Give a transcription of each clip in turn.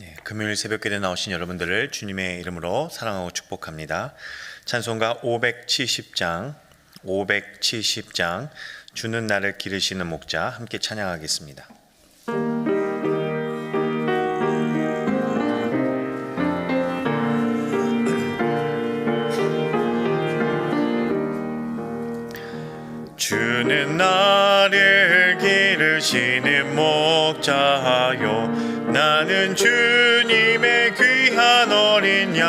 네, 금요일 새벽기도에 나오신 여러분들을 주님의 이름으로 사랑하고 축복합니다. 찬송가 570장 570장 주는 나를 기르시는 목자 함께 찬양하겠습니다. 주는 나를 기르시는 목자요 나는 주님의 귀한 어린 양.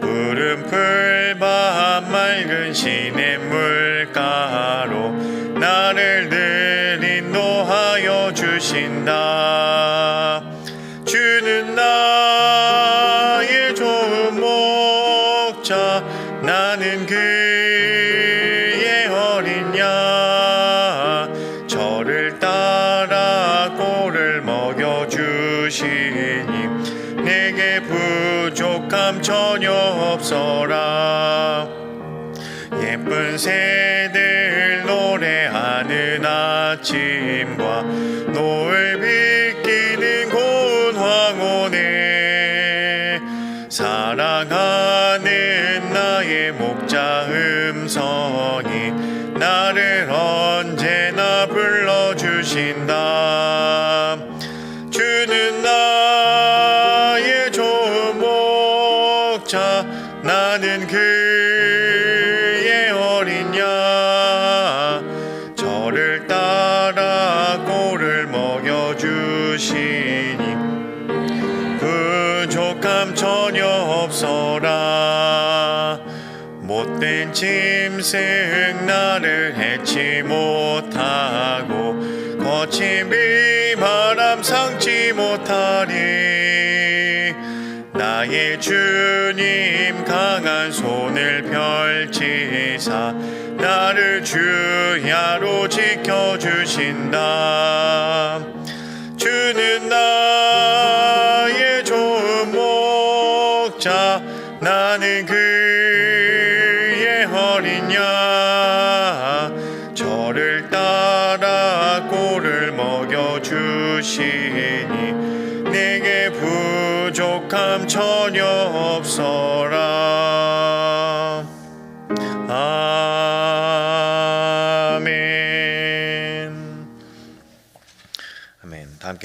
푸른 풀밭 맑은 시냇 물가로 나를 늘 인도하여 주신다 전혀 없어라. 예쁜 새들 노래하는 아침과 짐승 나를 해치 못하고 거친 비바람 상치 못하리. 나의 주님 강한 손을 펼치사 나를 주야로 지켜주신다. 주는 나의 좋은 목자 나는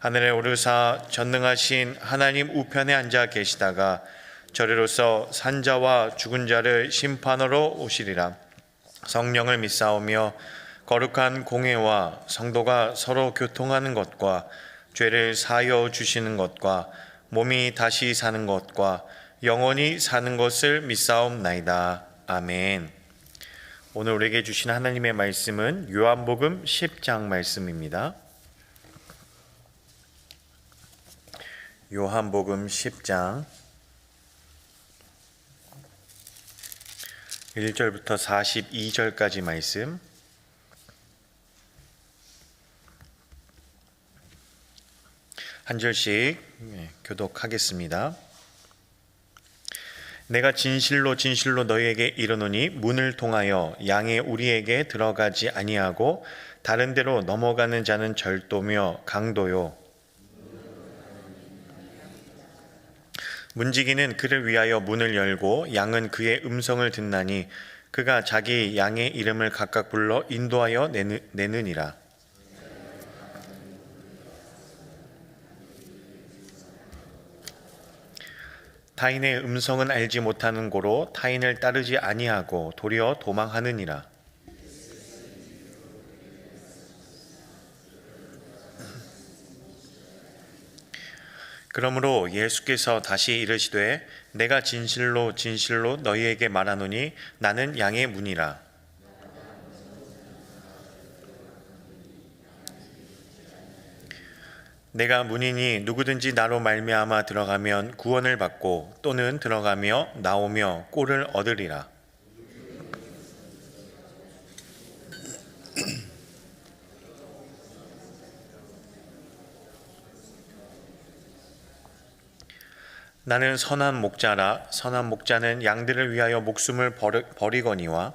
하늘에 오르사 전능하신 하나님 우편에 앉아 계시다가 저리로서 산자와 죽은 자를 심판하러 오시리라 성령을 믿사오며 거룩한 공회와 성도가 서로 교통하는 것과 죄를 사여 주시는 것과 몸이 다시 사는 것과 영원히 사는 것을 믿사옵나이다 아멘. 오늘 우리에게 주신 하나님의 말씀은 요한복음 10장 말씀입니다. 요한복음 10장 1절부터 42절까지 말씀 한 절씩 예, 교독하겠습니다. 내가 진실로 진실로 너희에게 이르노니 문을 통하여 양의 우리에게 들어가지 아니하고 다른 데로 넘어가는 자는 절도며 강도요 문지기는 그를 위하여 문을 열고 양은 그의 음성을 듣나니 그가 자기 양의 이름을 각각 불러 인도하여 내느, 내느니라 타인의 음성은 알지 못하는 고로 타인을 따르지 아니하고 도리어 도망하느니라. 그러므로 예수께서 다시 이르시되 내가 진실로 진실로 너희에게 말하노니 나는 양의 문이라. 내가 문이니 누구든지 나로 말미암아 들어가면 구원을 받고 또는 들어가며 나오며 꼴을 얻으리라. 나는 선한 목자라. 선한 목자는 양들을 위하여 목숨을 버리, 버리 거니와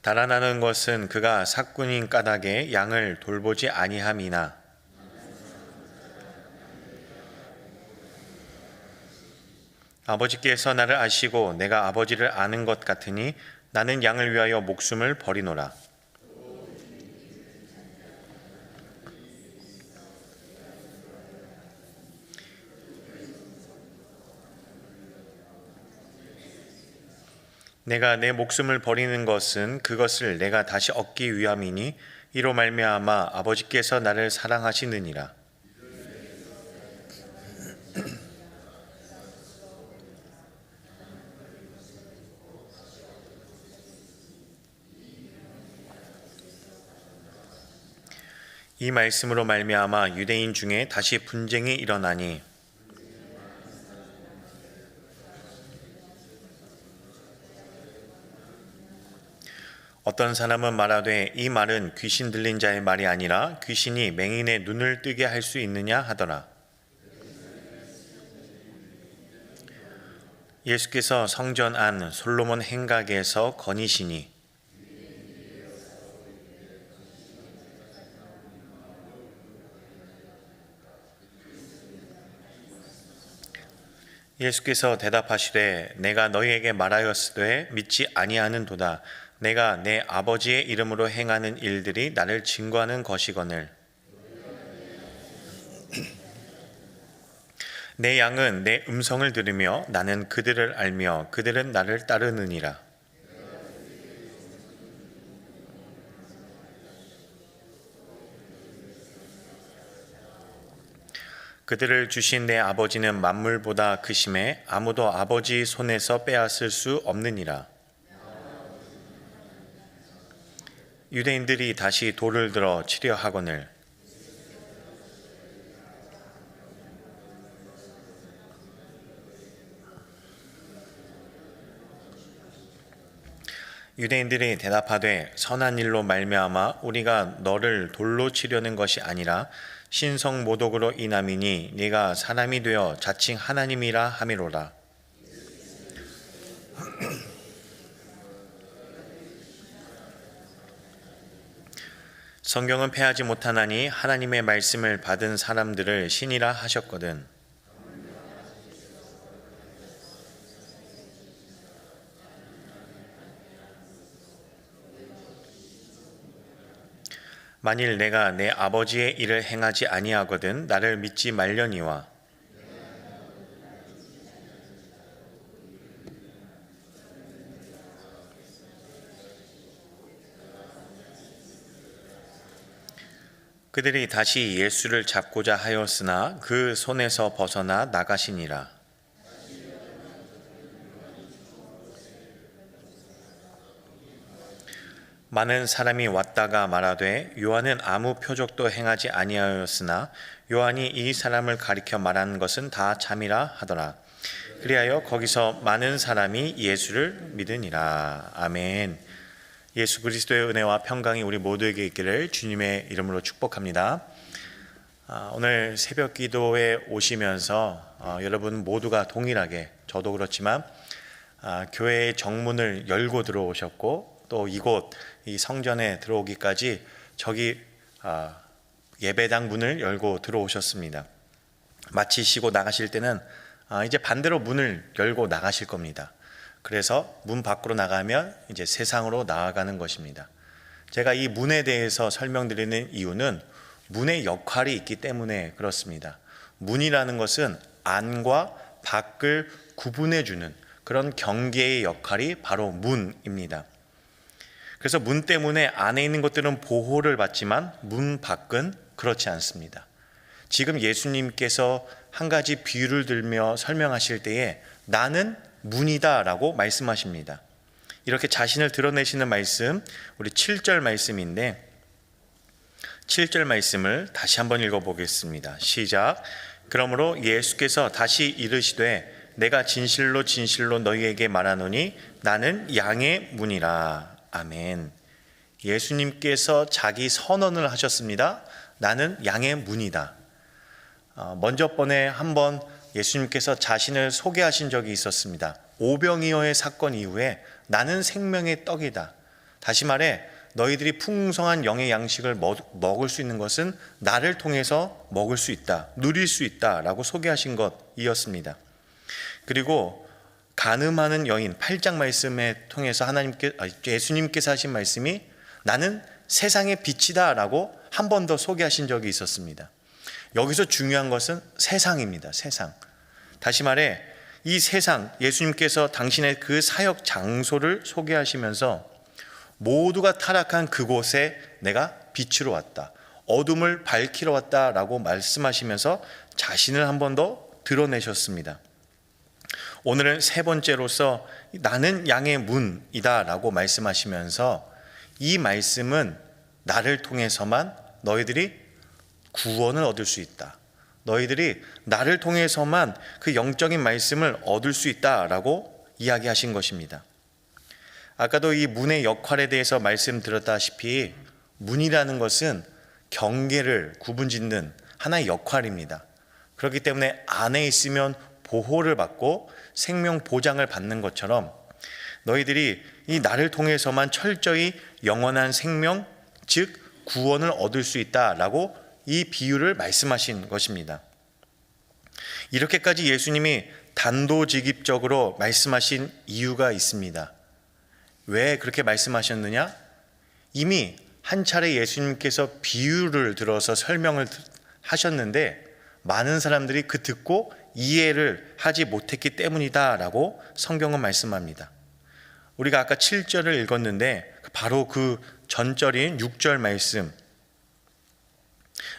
달아나는 것은 그가 사꾼인 까닭에 양을 돌보지 아니함이나 아버지께서 나를 아시고 내가 아버지를 아는 것 같으니 나는 양을 위하여 목숨을 버리노라. 내가 내 목숨을 버리는 것은 그것을 내가 다시 얻기 위함이니 이로 말미암아 아버지께서 나를 사랑하시느니라. 이 말씀으로 말미암아 유대인 중에 다시 분쟁이 일어나니 어떤 사람은 말하되 이 말은 귀신 들린 자의 말이 아니라 귀신이 맹인의 눈을 뜨게 할 수 있느냐 하더라. 예수께서 성전 안 솔로몬 행각에서 거니시니 예수께서 대답하시되 내가 너희에게 말하였으되 믿지 아니하는도다. 내가 내 아버지의 이름으로 행하는 일들이 나를 증거하는 것이거늘. 내 양은 내 음성을 들으며 나는 그들을 알며 그들은 나를 따르느니라 그들을 주신 내 아버지는 만물보다 크심에 아무도 아버지 손에서 빼앗을 수 없느니라. 유대인들이 다시 돌을 들어 치려 하거늘. 유대인들이 대답하되 선한 일로 말미암아 우리가 너를 돌로 치려는 것이 아니라 신성 모독으로 인함이니 네가 사람이 되어 자칭 하나님이라 함이로라 성경은 패하지 못하나니 하나님의 말씀을 받은 사람들을 신이라 하셨거든. 만일 내가 내 아버지의 일을 행하지 아니하거든 나를 믿지 말려니와 그들이 다시 예수를 잡고자 하였으나 그 손에서 벗어나 나가시니라. 많은 사람이 왔다가 말하되 요한은 아무 표적도 행하지 아니하였으나 요한이 이 사람을 가리켜 말하는 것은 다 참이라 하더라. 그리하여 거기서 많은 사람이 예수를 믿으니라. 아멘. 예수 그리스도의 은혜와 평강이 우리 모두에게 있기를 주님의 이름으로 축복합니다. 아, 오늘 새벽 기도에 오시면서 어, 여러분 모두가 동일하게 저도 그렇지만 아, 교회의 정문을 열고 들어오셨고 또 이곳 이 성전에 들어오기까지 저기 아, 예배당 문을 열고 들어오셨습니다. 마치시고 나가실 때는 아, 이제 반대로 문을 열고 나가실 겁니다. 그래서 문 밖으로 나가면 이제 세상으로 나아가는 것입니다. 제가 이 문에 대해서 설명드리는 이유는 문의 역할이 있기 때문에 그렇습니다. 문이라는 것은 안과 밖을 구분해 주는 그런 경계의 역할이 바로 문입니다. 그래서 문 때문에 안에 있는 것들은 보호를 받지만 문 밖은 그렇지 않습니다. 지금 예수님께서 한 가지 비유를 들며 설명하실 때에 나는 문이다라고 말씀하십니다. 이렇게 자신을 드러내시는 말씀 우리 7절 말씀인데 7절 말씀을 다시 한번 읽어 보겠습니다. 시작. 그러므로 예수께서 다시 이르시되 내가 진실로 진실로 너희에게 말하노니 나는 양의 문이라. 아멘. 예수님께서 자기 선언을 하셨습니다. 나는 양의 문이다. 어, 먼저 번에 한번 예수님께서 자신을 소개하신 적이 있었습니다. 오병이어의 사건 이후에 나는 생명의 떡이다. 다시 말해 너희들이 풍성한 영의 양식을 먹- 먹을 수 있는 것은 나를 통해서 먹을 수 있다. 누릴 수 있다라고 소개하신 것이었습니다. 그리고 가늠하는 여인 8장 말씀에 통해서 하나님께 아, 예수님께서 하신 말씀이 나는 세상의 빛이다라고 한 번 더 소개하신 적이 있었습니다. 여기서 중요한 것은 세상입니다. 세상. 다시 말해 이 세상 예수님께서 당신의 그 사역 장소를 소개하시면서 모두가 타락한 그곳에 내가 빛으로 왔다. 어둠을 밝히러 왔다라고 말씀하시면서 자신을 한 번 더 드러내셨습니다. 오늘은 세 번째로서 나는 양의 문이다라고 말씀하시면서 이 말씀은 나를 통해서만 너희들이 구원을 얻을 수 있다. 너희들이 나를 통해서만 그 영적인 말씀을 얻을 수 있다라고 이야기하신 것입니다. 아까도 이 문의 역할에 대해서 말씀드렸다시피 문이라는 것은 경계를 구분짓는 하나의 역할입니다. 그렇기 때문에 안에 있으면 보호를 받고 생명 보장을 받는 것처럼 너희들이 이 나를 통해서만 철저히 영원한 생명, 즉 구원을 얻을 수 있다라고 이 비유를 말씀하신 것입니다. 이렇게까지 예수님이 단도직입적으로 말씀하신 이유가 있습니다. 왜 그렇게 말씀하셨느냐? 이미 한 차례 예수님께서 비유를 들어서 설명을 하셨는데 많은 사람들이 그 듣고 이해를 하지 못했기 때문이다라고 성경은 말씀합니다. 우리가 아까 7절을 읽었는데 바로 그 전절인 6절 말씀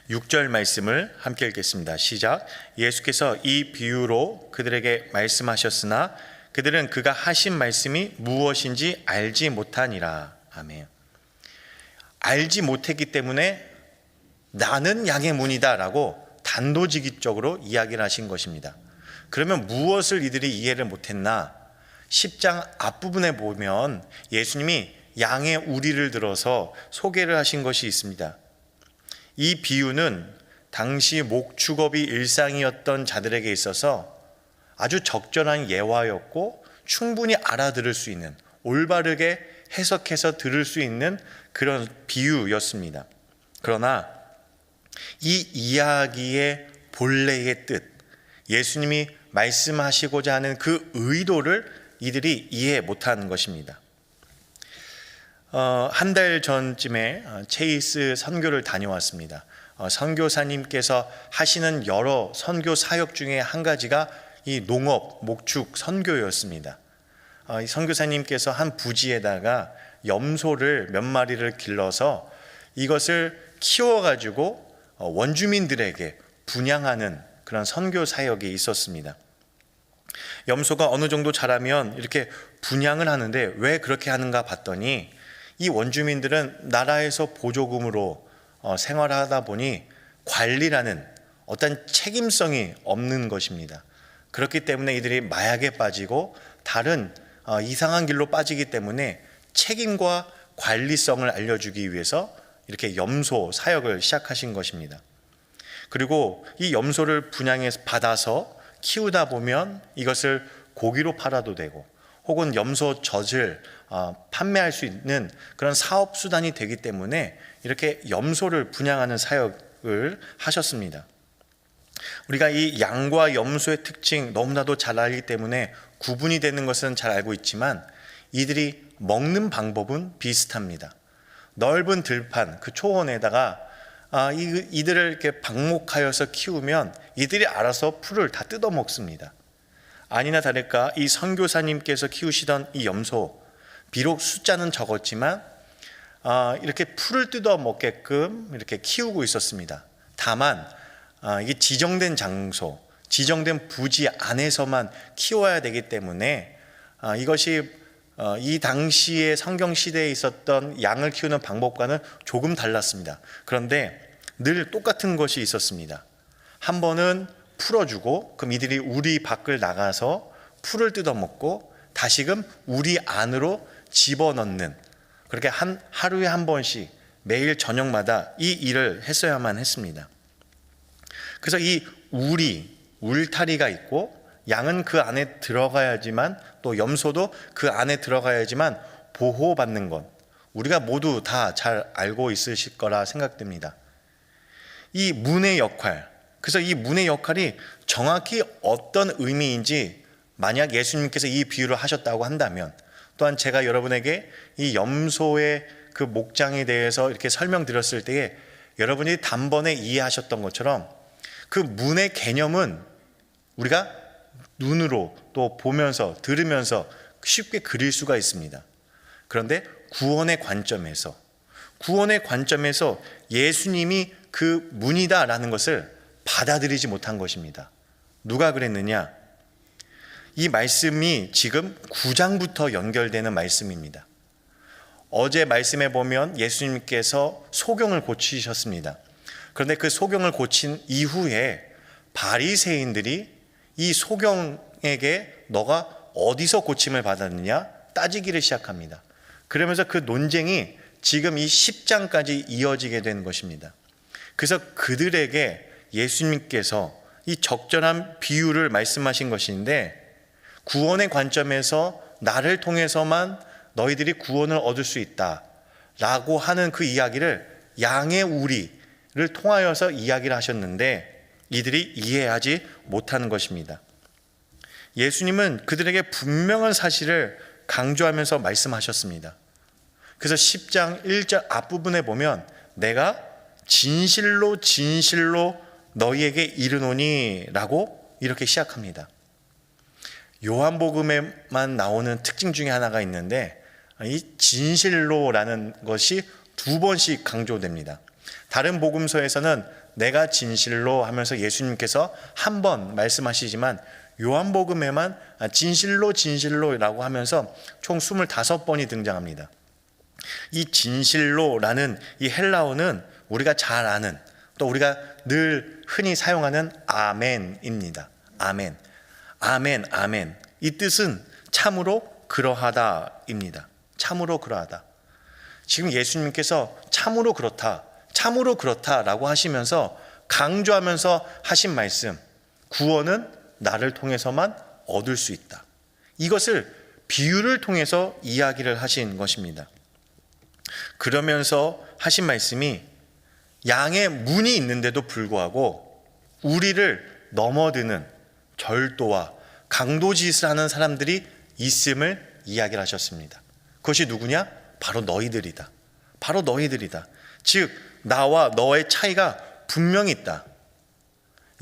6절 말씀을 함께 읽겠습니다. 시작. 예수께서 이 비유로 그들에게 말씀하셨으나 그들은 그가 하신 말씀이 무엇인지 알지 못하니라. 아멘. 알지 못했기 때문에 나는 양의 문이다라고 단도직입적으로 이야기를 하신 것입니다. 그러면 무엇을 이들이 이해를 못했나? 10장 앞부분에 보면 예수님이 양의 우리를 들어서 소개를 하신 것이 있습니다. 이 비유는 당시 목축업이 일상이었던 자들에게 있어서 아주 적절한 예화였고 충분히 알아들을 수 있는 올바르게 해석해서 들을 수 있는 그런 비유였습니다. 그러나 이 이야기의 본래의 뜻, 예수님이 말씀하시고자 하는 그 의도를 이들이 이해 못하는 것입니다. 어, 한달 전쯤에 어, 체이스 선교를 다녀왔습니다. 어, 선교사님께서 하시는 여러 선교 사역 중에 한 가지가 이 농업, 목축, 선교였습니다. 어, 이 선교사님께서 한 부지에다가 염소를 몇 마리를 길러서 이것을 키워가지고 어, 원주민들에게 분양하는 그런 선교 사역이 있었습니다. 염소가 어느 정도 자라면 이렇게 분양을 하는데 왜 그렇게 하는가 봤더니 이 원주민들은 나라에서 보조금으로 어, 생활하다 보니 관리라는 어떤 책임성이 없는 것입니다. 그렇기 때문에 이들이 마약에 빠지고 다른 어, 이상한 길로 빠지기 때문에 책임과 관리성을 알려주기 위해서 이렇게 염소 사역을 시작하신 것입니다. 그리고 이 염소를 분양해서 받아서 키우다 보면 이것을 고기로 팔아도 되고 혹은 염소 젖을 어, 판매할 수 있는 그런 사업 수단이 되기 때문에 이렇게 염소를 분양하는 사역을 하셨습니다. 우리가 이 양과 염소의 특징 너무나도 잘 알기 때문에 구분이 되는 것은 잘 알고 있지만 이들이 먹는 방법은 비슷합니다. 넓은 들판 그 초원에다가 아, 이, 이들을 이렇게 방목하여서 키우면 이들이 알아서 풀을 다 뜯어 먹습니다. 아니나 다를까 이 선교사님께서 키우시던 이 염소 비록 숫자는 적었지만 아, 이렇게 풀을 뜯어 먹게끔 이렇게 키우고 있었습니다. 다만 아, 이게 지정된 장소, 지정된 부지 안에서만 키워야 되기 때문에 아, 이것이 어, 이 당시의 성경 시대에 있었던 양을 키우는 방법과는 조금 달랐습니다. 그런데 늘 똑같은 것이 있었습니다. 한 번은 풀어주고 그럼 이들이 우리 밖을 나가서 풀을 뜯어먹고 다시금 우리 안으로 집어넣는 그렇게 한 하루에 한 번씩 매일 저녁마다 이 일을 했어야만 했습니다. 그래서 이 우리 울타리가 있고 양은 그 안에 들어가야지만 또 염소도 그 안에 들어가야지만 보호받는 것 우리가 모두 다 잘 알고 있으실 거라 생각됩니다. 이 문의 역할 그래서 이 문의 역할이 정확히 어떤 의미인지 만약 예수님께서 이 비유를 하셨다고 한다면 또한 제가 여러분에게 이 염소의 그 목장에 대해서 이렇게 설명드렸을 때에 여러분이 단번에 이해하셨던 것처럼 그 문의 개념은 우리가 눈으로 또 보면서 들으면서 쉽게 그릴 수가 있습니다. 그런데 구원의 관점에서 구원의 관점에서 예수님이 그 문이다라는 것을 받아들이지 못한 것입니다. 누가 그랬느냐? 이 말씀이 지금 9장부터 연결되는 말씀입니다. 어제 말씀에 보면 예수님께서 소경을 고치셨습니다. 그런데 그 소경을 고친 이후에 바리새인들이 이 소경에게 너가 어디서 고침을 받았느냐 따지기를 시작합니다. 그러면서 그 논쟁이 지금 이 10장까지 이어지게 된 것입니다. 그래서 그들에게 예수님께서 이 적절한 비유를 말씀하신 것인데 구원의 관점에서 나를 통해서만 너희들이 구원을 얻을 수 있다. 라고 하는 그 이야기를 양의 우리를 통하여서 이야기를 하셨는데 이들이 이해하지 못하는 것입니다. 예수님은 그들에게 분명한 사실을 강조하면서 말씀하셨습니다. 그래서 10장 1절 앞부분에 보면 내가 진실로 진실로 너희에게 이르노니 라고 이렇게 시작합니다. 요한복음에만 나오는 특징 중에 하나가 있는데 이 진실로라는 것이 두 번씩 강조됩니다. 다른 복음서에서는 내가 진실로 하면서 예수님께서 한 번 말씀하시지만 요한복음에만 진실로 진실로라고 하면서 총 25번이 등장합니다. 이 진실로라는 이 헬라어는 우리가 잘 아는 또 우리가 늘 흔히 사용하는 아멘입니다. 아멘. 아멘, 아멘. 이 뜻은 참으로 그러하다입니다. 참으로 그러하다. 지금 예수님께서 참으로 그렇다, 참으로 그렇다라고 하시면서 강조하면서 하신 말씀, 구원은 나를 통해서만 얻을 수 있다. 이것을 비유를 통해서 이야기를 하신 것입니다. 그러면서 하신 말씀이 양의 문이 있는데도 불구하고 우리를 넘어드는 절도와 강도짓을 하는 사람들이 있음을 이야기를 하셨습니다. 그것이 누구냐? 바로 너희들이다. 바로 너희들이다. 즉, 나와 너의 차이가 분명히 있다.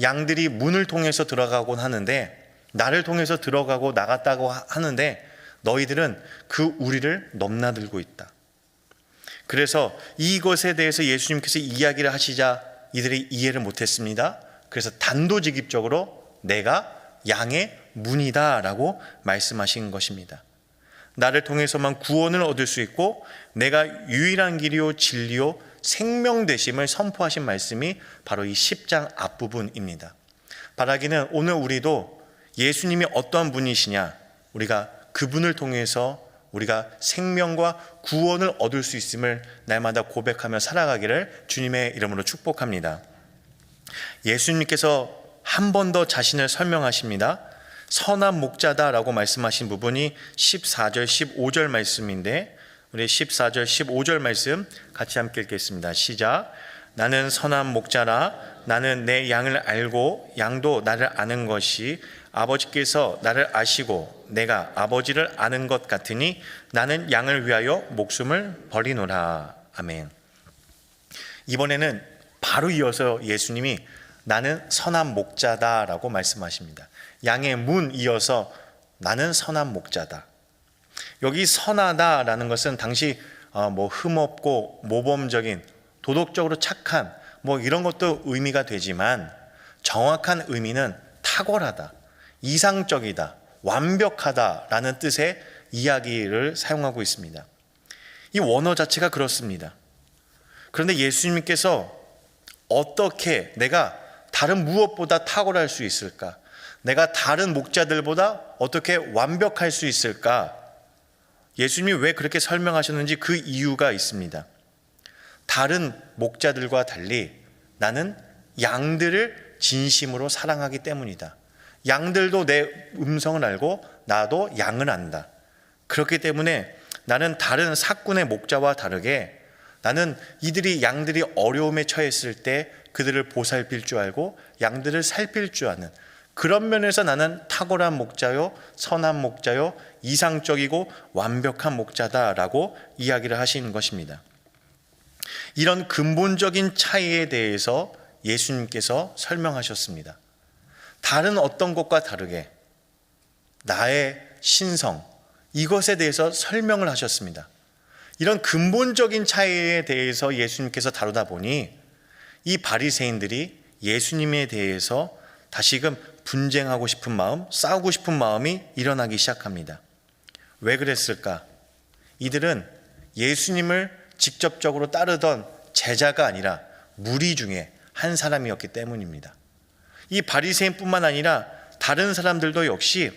양들이 문을 통해서 들어가곤 하는데, 나를 통해서 들어가고 나갔다고 하는데, 너희들은 그 우리를 넘나들고 있다. 그래서 이것에 대해서 예수님께서 이야기를 하시자 이들이 이해를 못했습니다. 그래서 단도직입적으로 내가 양의 문이다라고 말씀하신 것입니다. 나를 통해서만 구원을 얻을 수 있고 내가 유일한 길이요 진리요 생명 되심을 선포하신 말씀이 바로 이 10장 앞부분입니다. 바라기는 오늘 우리도 예수님이 어떠한 분이시냐 우리가 그분을 통해서 우리가 생명과 구원을 얻을 수 있음을 날마다 고백하며 살아가기를 주님의 이름으로 축복합니다. 예수님께서 한 번 더 자신을 설명하십니다. 선한 목자다라고 말씀하신 부분이 14절, 15절 말씀인데 우리 14절, 15절 말씀 같이 함께 읽겠습니다. 시작. 나는 선한 목자라 나는 내 양을 알고 양도 나를 아는 것이 아버지께서 나를 아시고 내가 아버지를 아는 것 같으니 나는 양을 위하여 목숨을 버리노라. 아멘. 이번에는 바로 이어서 예수님이 나는 선한 목자다라고 말씀하십니다. 양의 문 이어서 나는 선한 목자다. 여기 선하다라는 것은 당시 어, 뭐 흠없고 모범적인 도덕적으로 착한 뭐 이런 것도 의미가 되지만 정확한 의미는 탁월하다, 이상적이다, 완벽하다라는 뜻의 이야기를 사용하고 있습니다. 이 원어 자체가 그렇습니다. 그런데 예수님께서 어떻게 내가 다른 무엇보다 탁월할 수 있을까? 내가 다른 목자들보다 어떻게 완벽할 수 있을까? 예수님이 왜 그렇게 설명하셨는지 그 이유가 있습니다. 다른 목자들과 달리 나는 양들을 진심으로 사랑하기 때문이다. 양들도 내 음성을 알고 나도 양을 안다. 그렇기 때문에 나는 다른 사꾼의 목자와 다르게 나는 이들이 양들이 어려움에 처했을 때 그들을 보살필 줄 알고 양들을 살필 줄 아는 그런 면에서 나는 탁월한 목자요, 선한 목자요, 이상적이고 완벽한 목자다라고 이야기를 하시는 것입니다. 이런 근본적인 차이에 대해서 예수님께서 설명하셨습니다. 다른 어떤 것과 다르게 나의 신성, 이것에 대해서 설명을 하셨습니다. 이런 근본적인 차이에 대해서 예수님께서 다루다 보니 이 바리새인들이 예수님에 대해서 다시금 분쟁하고 싶은 마음, 싸우고 싶은 마음이 일어나기 시작합니다. 왜 그랬을까? 이들은 예수님을 직접적으로 따르던 제자가 아니라 무리 중에 한 사람이었기 때문입니다. 이 바리새인뿐만 아니라 다른 사람들도 역시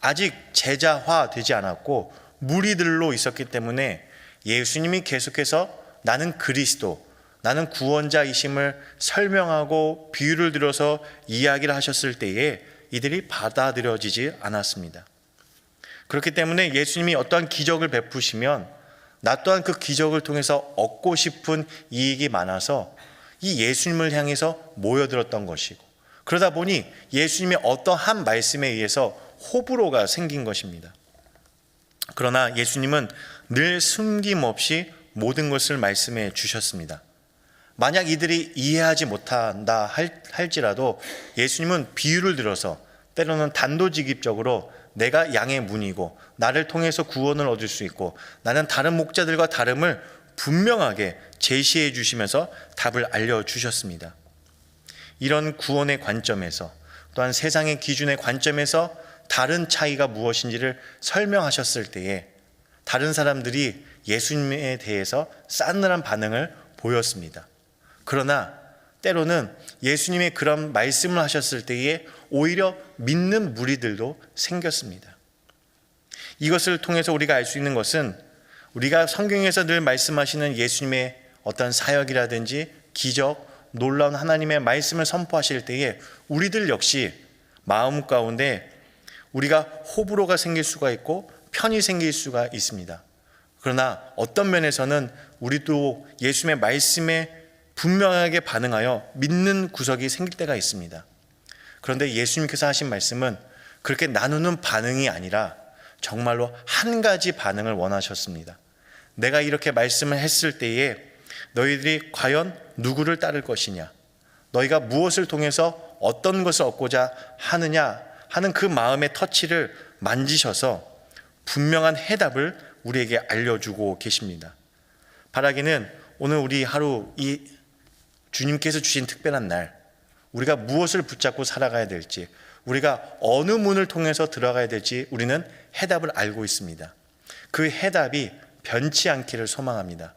아직 제자화 되지 않았고 무리들로 있었기 때문에 예수님이 계속해서 나는 그리스도, 나는 구원자이심을 설명하고 비유를 들어서 이야기를 하셨을 때에 이들이 받아들여지지 않았습니다. 그렇기 때문에 예수님이 어떠한 기적을 베푸시면 나 또한 그 기적을 통해서 얻고 싶은 이익이 많아서 이 예수님을 향해서 모여들었던 것이고 그러다 보니 예수님의 어떠한 말씀에 의해서 호불호가 생긴 것입니다. 그러나 예수님은 늘 숨김없이 모든 것을 말씀해 주셨습니다. 만약 이들이 이해하지 못한다 할지라도 예수님은 비유를 들어서 때로는 단도직입적으로 내가 양의 문이고 나를 통해서 구원을 얻을 수 있고 나는 다른 목자들과 다름을 분명하게 제시해 주시면서 답을 알려 주셨습니다. 이런 구원의 관점에서 또한 세상의 기준의 관점에서 다른 차이가 무엇인지를 설명하셨을 때에 다른 사람들이 예수님에 대해서 싸늘한 반응을 보였습니다. 그러나 때로는 예수님의 그런 말씀을 하셨을 때에 오히려 믿는 무리들도 생겼습니다. 이것을 통해서 우리가 알 수 있는 것은 우리가 성경에서 늘 말씀하시는 예수님의 어떤 사역이라든지 기적, 놀라운 하나님의 말씀을 선포하실 때에 우리들 역시 마음 가운데 우리가 호불호가 생길 수가 있고 편이 생길 수가 있습니다. 그러나 어떤 면에서는 우리도 예수님의 말씀에 분명하게 반응하여 믿는 구석이 생길 때가 있습니다. 그런데 예수님께서 하신 말씀은 그렇게 나누는 반응이 아니라 정말로 한 가지 반응을 원하셨습니다. 내가 이렇게 말씀을 했을 때에 너희들이 과연 누구를 따를 것이냐? 너희가 무엇을 통해서 어떤 것을 얻고자 하느냐 하는 그 마음의 터치를 만지셔서 분명한 해답을 우리에게 알려주고 계십니다. 바라기는 오늘 우리 하루 이 주님께서 주신 특별한 날, 우리가 무엇을 붙잡고 살아가야 될지, 우리가 어느 문을 통해서 들어가야 될지 우리는 해답을 알고 있습니다. 그 해답이 변치 않기를 소망합니다.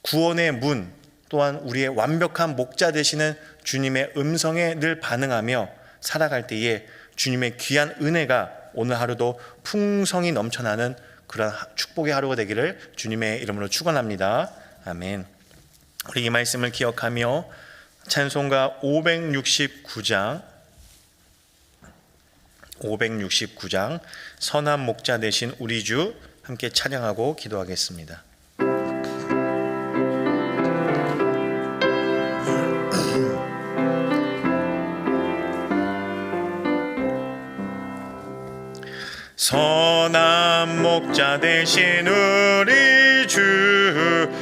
구원의 문 또한 우리의 완벽한 목자 되시는 주님의 음성에 늘 반응하며 살아갈 때에 주님의 귀한 은혜가 오늘 하루도 풍성이 넘쳐나는 그런 축복의 하루가 되기를 주님의 이름으로 축원합니다. 아멘. 우리 이 말씀을 기억하며 찬송가 569장 569장 선한 목자 되신 우리 주 함께 찬양하고 기도하겠습니다. 선한 목자 되신 우리 주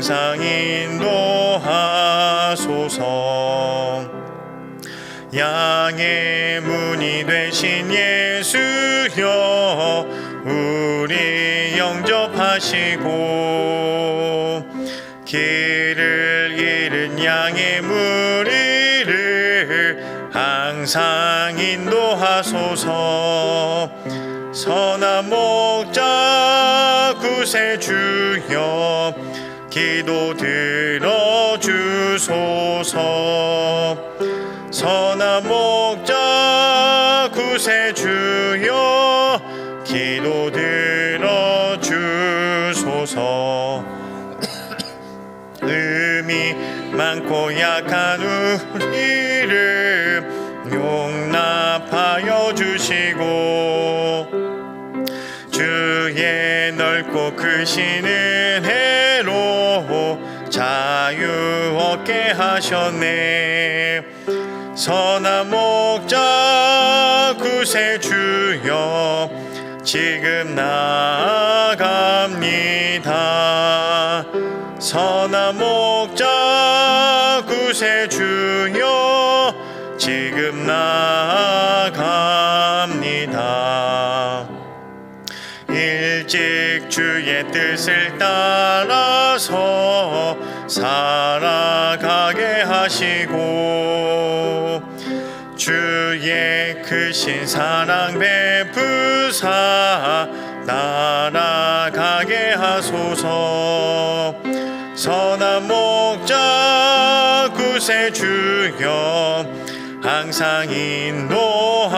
항상 인도하소서. 양의 문이 되신 예수여 우리 영접하시고 길을 잃은 양의 무리를 항상 인도하소서. 선한 목자 구세주여 기도 들어주소서. 선한 목자 구세주여 기도 들어주소서. 의미 많고 약한 우리를 용납하여 주시고 주의 넓고 크신 은 하셨네. 선한 목자 구세주여 지금 나아갑니다. 선한 목자 구세주여 지금 나아갑니다. 일찍 주의 뜻을 따라서 살아가게 하시고 주의 크신 사랑 베푸사 날아가게 하소서. 선한 목자 구세주여 항상 인도하소서.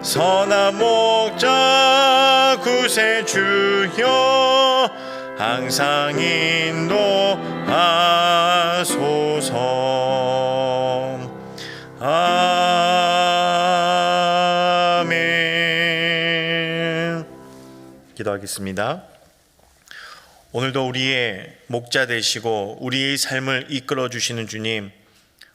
선한 목자 구세주여 항상 인도하소서 아멘 기도하겠습니다. 오늘도 우리의 목자 되시고 우리의 삶을 이끌어 주시는 주님,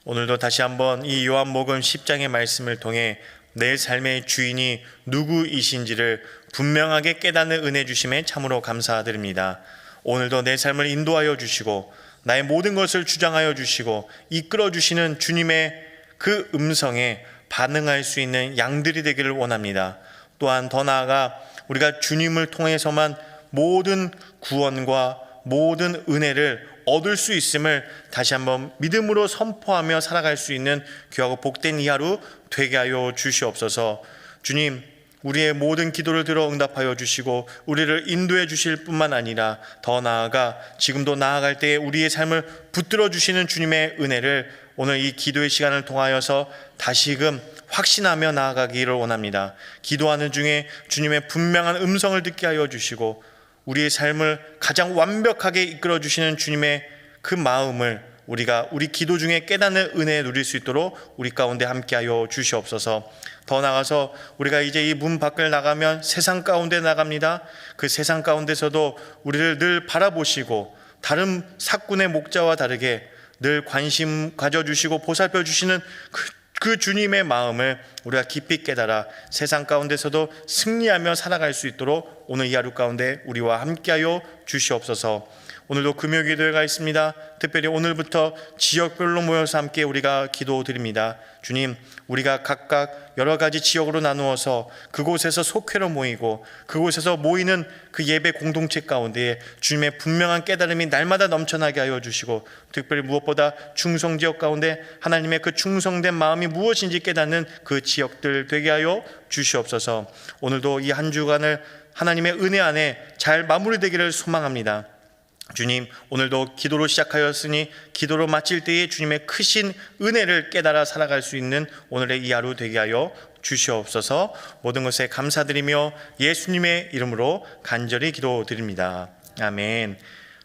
오늘도 다시 한번 이 요한복음 10장의 말씀을 통해 내 삶의 주인이 누구이신지를 분명하게 깨닫는 은혜 주심에 참으로 감사드립니다. 오늘도 내 삶을 인도하여 주시고 나의 모든 것을 주장하여 주시고 이끌어 주시는 주님의 그 음성에 반응할 수 있는 양들이 되기를 원합니다. 또한 더 나아가 우리가 주님을 통해서만 모든 구원과 모든 은혜를 얻을 수 있음을 다시 한번 믿음으로 선포하며 살아갈 수 있는 귀하고 복된 이 하루 되게 하여 주시옵소서. 주님, 우리의 모든 기도를 들어 응답하여 주시고 우리를 인도해 주실 뿐만 아니라 더 나아가 지금도 나아갈 때에 우리의 삶을 붙들어 주시는 주님의 은혜를 오늘 이 기도의 시간을 통하여서 다시금 확신하며 나아가기를 원합니다. 기도하는 중에 주님의 분명한 음성을 듣게 하여 주시고 우리의 삶을 가장 완벽하게 이끌어 주시는 주님의 그 마음을 우리가 우리 기도 중에 깨닫는 은혜 누릴 수 있도록 우리 가운데 함께하여 주시옵소서. 더 나아가서 우리가 이제 이 문 밖을 나가면 세상 가운데 나갑니다. 그 세상 가운데서도 우리를 늘 바라보시고 다른 사꾼의 목자와 다르게 늘 관심 가져주시고 보살펴 주시는 그, 그 주님의 마음을 우리가 깊이 깨달아 세상 가운데서도 승리하며 살아갈 수 있도록 오늘 이 하루 가운데 우리와 함께하여 주시옵소서. 오늘도 금요 기도회가 있습니다. 특별히 오늘부터 지역별로 모여서 함께 우리가 기도드립니다. 주님, 우리가 각각 여러 가지 지역으로 나누어서 그곳에서 속회로 모이고 그곳에서 모이는 그 예배 공동체 가운데 주님의 분명한 깨달음이 날마다 넘쳐나게 하여 주시고 특별히 무엇보다 충성 지역 가운데 하나님의 그 충성된 마음이 무엇인지 깨닫는 그 지역들 되게 하여 주시옵소서. 오늘도 이 한 주간을 하나님의 은혜 안에 잘 마무리되기를 소망합니다. 주님, 오늘도 기도로 시작하였으니 기도로 마칠 때에 주님의 크신 은혜를 깨달아 살아갈 수 있는 오늘의 이 하루 되게 하여 주시옵소서 모든 것에 감사드리며 예수님의 이름으로 간절히 기도드립니다. 아멘.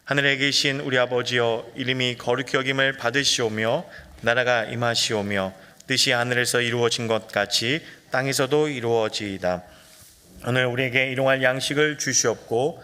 하늘에 계신 우리 아버지여 이름이 거룩히 여김을 받으시오며 나라가 임하시오며 뜻이 하늘에서 이루어진 것 같이 땅에서도 이루어지이다. 오늘 우리에게 일용할 양식을 주시옵고